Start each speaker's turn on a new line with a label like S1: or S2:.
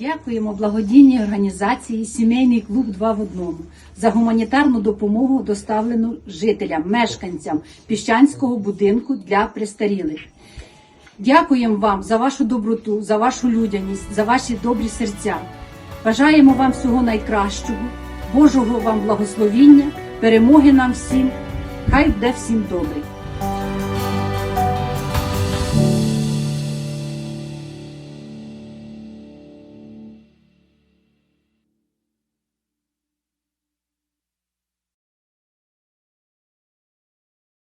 S1: Дякуємо благодійній організації Сімейний клуб «Два в одному за гуманітарну допомогу, доставлену жителям, мешканцям піщанського будинку для престарілих. Дякуємо вам за вашу доброту, за вашу людяність, за ваші добрі серця. Бажаємо вам всього найкращого, Божого вам благословіння, перемоги нам всім. Хай буде всім добре.